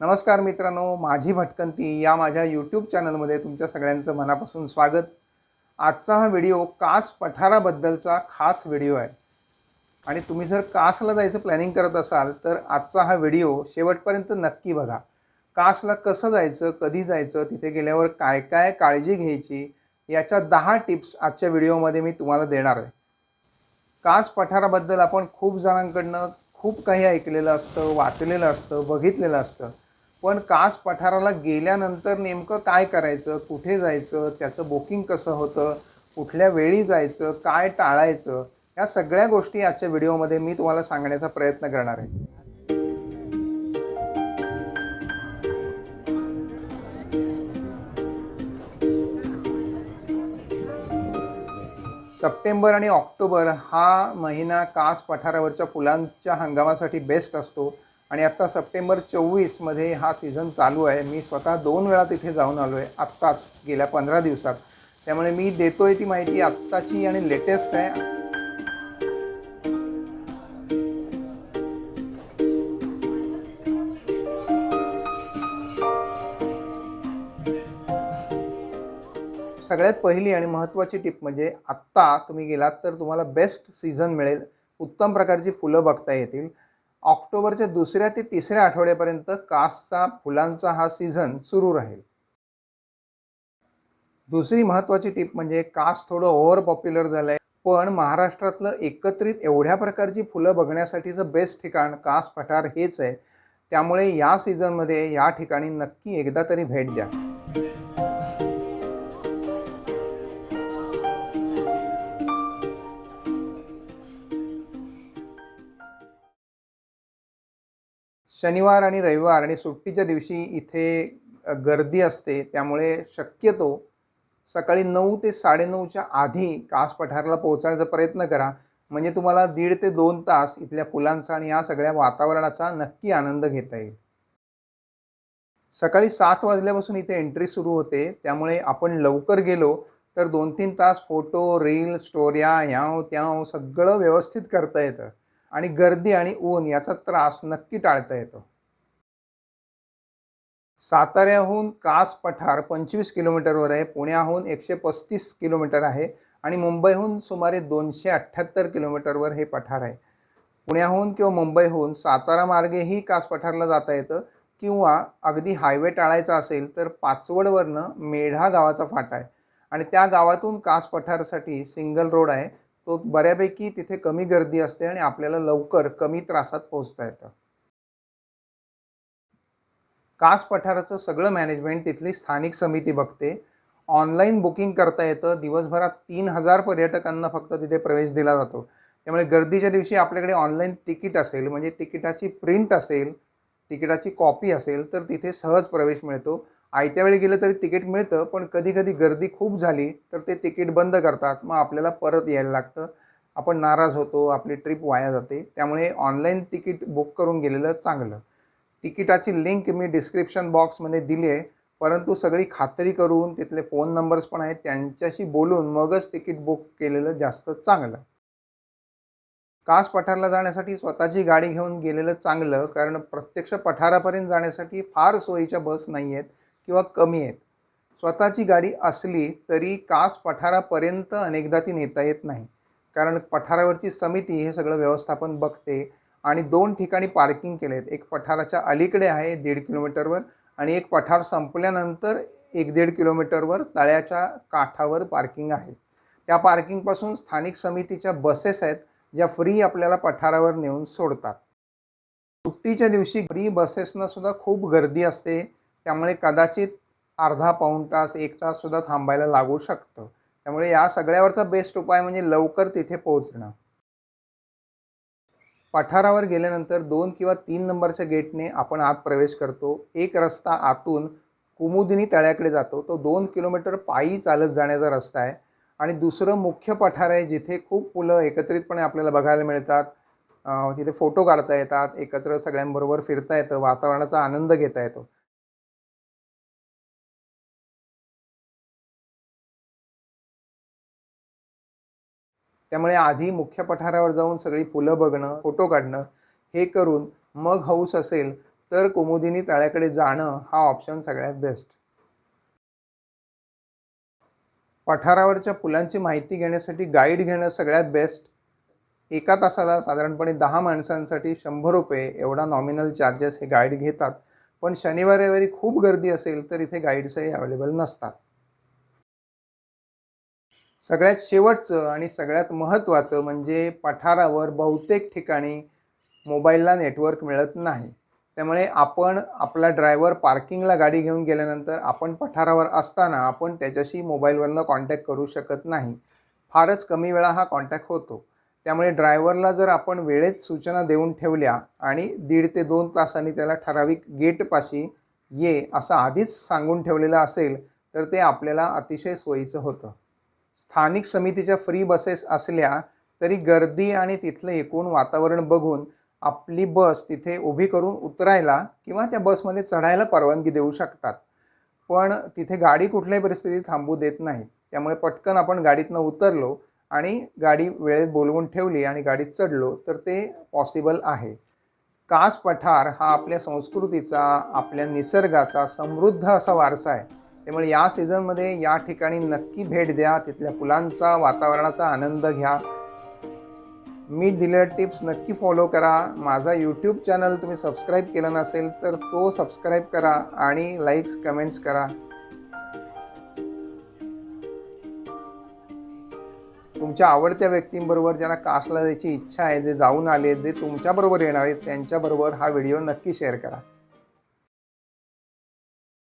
नमस्कार मित्रांनो माझी भटकंती या माझ्या यूट्यूब चॅनलमध्ये तुमच्या सगळ्यांचं मनापासून स्वागत. आजचा हा व्हिडिओ कास पठाराबद्दलचा खास व्हिडिओ आहे. आणि तुम्ही जर कासला जायचं प्लॅनिंग करत असाल तर आजचा हा व्हिडिओ शेवटपर्यंत नक्की बघा. कासला कसं जायचं कधी जायचं तिथे गेल्यावर काय काय काळजी घ्यायची याच्या दहा टिप्स आजच्या व्हिडिओमध्ये मी तुम्हाला देणार आहे. कास पठाराबद्दल आपण खूप जणांकडनं खूप काही ऐकलेलं असतं वाचलेलं असतं बघितलेलं असतं. पण कास पठाराला गेल्यानंतर नेमकं काय करायचं? कुठे जायचं? त्याचं बुकिंग कसं होतं? कुठल्या वेळी जायचं? काय टाळायचं? या सगळ्या गोष्टी आजच्या व्हिडिओमध्ये मी तुम्हाला सांगण्याचा प्रयत्न करणार आहे. सप्टेंबर आणि ऑक्टोबर हा महिना कास पठारावरच्या फुलांच्या हंगामासाठी बेस्ट असतो. आणि आत्ता सप्टेंबर चोवीसमध्ये हा सीझन चालू आहे. मी स्वतः दोन वेळा तिथे जाऊन आलो आहे आत्ताच गेल्या पंधरा दिवसात. त्यामुळे मी देतो आहे ती माहिती आत्ताची आणि लेटेस्ट आहे. सगळ्यात पहिली आणि महत्त्वाची टिप म्हणजे आत्ता तुम्ही गेलात तर तुम्हाला बेस्ट सीझन मिळेल. उत्तम प्रकारची फुलं बघता येतील. ऑक्टोबरच्या दुसऱ्या ते तिसऱ्या आठवड्यापर्यंत कासचा फुलांचा हा सीझन सुरू राहील. दुसरी महत्त्वाची टीप म्हणजे कास थोडं ओव्हर पॉप्युलर झालं आहे पण महाराष्ट्रातलं एकत्रित एवढ्या प्रकारची फुलं बघण्यासाठीचं बेस्ट ठिकाण कास पठार हेच आहे. त्यामुळे या सीझनमध्ये या ठिकाणी नक्की एकदा तरी भेट द्या. शनिवार आणि रविवार आणि सुट्टीच्या दिवशी इथे गर्दी असते. त्यामुळे शक्यतो सकाळी नऊ ते साडेनऊच्या आधी कास पठारला पोहोचण्याचा प्रयत्न करा. म्हणजे तुम्हाला दीड ते दोन तास इथल्या फुलांचा आणि या सगळ्या वातावरणाचा नक्की आनंद घेता येईल. सकाळी सात वाजल्यापासून इथे एंट्री सुरू होते. त्यामुळे आपण लवकर गेलो तर दोन तीन तास फोटो रील स्टोऱ्या ह्याव त्याव सगळं व्यवस्थित करता येतं. आणि गर्दी आणि ऊन याचा त्रास नक्की टाळता येतो. साताऱ्याहून कास पठार पंचवीस किलोमीटरवर आहे. पुण्याहून एकशे पस्तीस किलोमीटर आहे आणि मुंबईहून सुमारे दोनशे अठ्ठ्याहत्तर किलोमीटरवर हे पठार आहे. पुण्याहून किंवा मुंबईहून सातारा मार्गेही कास पठारला जाता येतं किंवा अगदी हायवे टाळायचा असेल तर पाचवडवरनं मेढा गावाचा फाटा आहे. आणि त्या गावातून कास पठारसाठी सिंगल रोड आहे. तो बऱ्यापैकी तिथे कमी गर्दी असते आणि आपल्याला लवकर कमी त्रासात पोहोचता येतं. कास पठाराचं सगळं मॅनेजमेंट तिथली स्थानिक समिती बघते. ऑनलाईन बुकिंग करता येतं. दिवसभरात तीन हजार पर्यटकांना फक्त तिथे प्रवेश दिला जातो. त्यामुळे गर्दीच्या दिवशी आपल्याकडे ऑनलाईन तिकीट असेल म्हणजे तिकिटाची प्रिंट असेल तिकिटाची कॉपी असेल तर तिथे सहज प्रवेश मिळतो. आयत्या वेळी गेलं तरी तिकीट मिळतं पण कधी कधी गर्दी खूप झाली तर ते तिकीट बंद करतात. मग आपल्याला परत यायला लागतं. आपण नाराज होतो आपली ट्रिप वाया जाते. त्यामुळे ऑनलाईन तिकीट बुक करून गेलेलं चांगलं. तिकिटाची लिंक मी डिस्क्रिप्शन बॉक्समध्ये दिली आहे. परंतु सगळी खात्री करून तिथले फोन नंबर्स पण आहेत. त्यांच्याशी बोलून मगच तिकीट बुक केलेलं जास्त चांगलं. कास पठारला जाण्यासाठी स्वतःची गाडी घेऊन गेलेलं चांगलं कारण प्रत्यक्ष पठारापर्यंत जाण्यासाठी फार सोयीच्या बस नाही आहेत किंवा कमी आहेत. स्वतःची गाडी असली तरी कास पठारापर्यंत अनेकदा ती नेता येत नाही. कारण पठारावरची समिती हे सगळं व्यवस्थापन बघते आणि दोन ठिकाणी पार्किंग केले आहेत एक पठाराच्या अलीकडे आहे दीड किलोमीटरवर आणि एक पठार संपल्यानंतर एक दीड किलोमीटरवर तळ्याच्या काठावर पार्किंग आहे. त्या पार्किंगपासून स्थानिक समितीच्या बसेस आहेत ज्या फ्री आपल्याला पठारावर नेऊन सोडतात. सुट्टीच्या दिवशी फ्री बसेसना सुद्धा खूप गर्दी असते. त्यामुळे कदाचित अर्धा पाऊण तास एक ताससुद्धा थांबायला लागू शकतं. त्यामुळे या सगळ्यावरचा बेस्ट उपाय म्हणजे लवकर तिथे पोहोचणं. पठारावर गेल्यानंतर दोन किंवा तीन नंबरच्या गेटने आपण आत प्रवेश करतो. एक रस्ता आतून कुमुदिनी तळ्याकडे जातो. तो दोन किलोमीटर पायी चालत जाण्याचा रस्ता आहे. आणि दुसरं मुख्य पठार आहे जिथे खूप फुलं एकत्रितपणे आपल्याला बघायला मिळतात. तिथे फोटो काढता येतात. एकत्र सगळ्यांबरोबर फिरता येतं. वातावरणाचा आनंद घेता येतो. त्यामुळे आधी मुख्य पठारावर जाऊन सगळी फुलं बघणं फोटो काढणं हे करून मग हौस असेल तर कुमुदिनी तळ्याकडे जाणं हा ऑप्शन सगळ्यात बेस्ट पठारावरच्या फुलांची माहिती घेण्यासाठी गाईड घेणं सगळ्यात बेस्ट एका तासाला साधारणपणे दहा माणसांसाठी शंभर रुपये एवढा नॉमिनल चार्जेस हे गाईड घेतात. पण शनिवार रविवारी खूप गर्दी असेल तर इथे गाईड्सही अवेलेबल नसतात. सगळ्यात शेवटचं आणि सगळ्यात महत्त्वाचं म्हणजे पठारावर बहुतेक ठिकाणी मोबाईलला नेटवर्क मिळत नाही. त्यामुळे आपण आपला ड्रायव्हर पार्किंगला गाडी घेऊन गेल्यानंतर आपण पठारावर असताना आपण त्याच्याशी मोबाईलवरनं कॉन्टॅक्ट करू शकत नाही. फारच कमी वेळा हा कॉन्टॅक्ट होतो. त्यामुळे ड्रायव्हरला जर आपण वेळेत सूचना देऊन ठेवल्या आणि दीड ते दोन तासांनी त्याला ठराविक गेटपाशी ये असं आधीच सांगून ठेवलेलं असेल तर ते आपल्याला अतिशय सोयीचं होतं. स्थानिक समितीच्या फ्री बसेस असल्या तरी गर्दी आणि तिथलं एकूण वातावरण बघून आपली बस तिथे उभी करून उतरायला किंवा त्या बसमध्ये चढायला परवानगी देऊ शकतात. पण तिथे गाडी कुठल्याही परिस्थितीत थांबू देत नाहीत. त्यामुळे पटकन आपण गाडीतनं उतरलो आणि गाडी वेळेत बोलवून ठेवली आणि गाडीत चढलो तर ते पॉसिबल आहे. कास पठार हा आपल्या संस्कृतीचा आपल्या निसर्गाचा समृद्ध असा वारसा आहे. त्यामुळे या सीझनमध्ये या ठिकाणी नक्की भेट द्या तिथल्या फुलांचा वातावरणाचा आनंद घ्या. मी दिलेल्या टिप्स नक्की फॉलो करा. माझा यूट्यूब चॅनल तुम्ही सबस्क्राईब केलं नसेल तर तो सबस्क्राईब करा आणि लाईक्स कमेंट्स करा. तुमच्या आवडत्या व्यक्तींबरोबर ज्यांना कासला जायची इच्छा आहे जे जाऊन आले जे तुमच्याबरोबर येणार आहेत त्यांच्याबरोबर हा व्हिडिओ नक्की शेअर करा.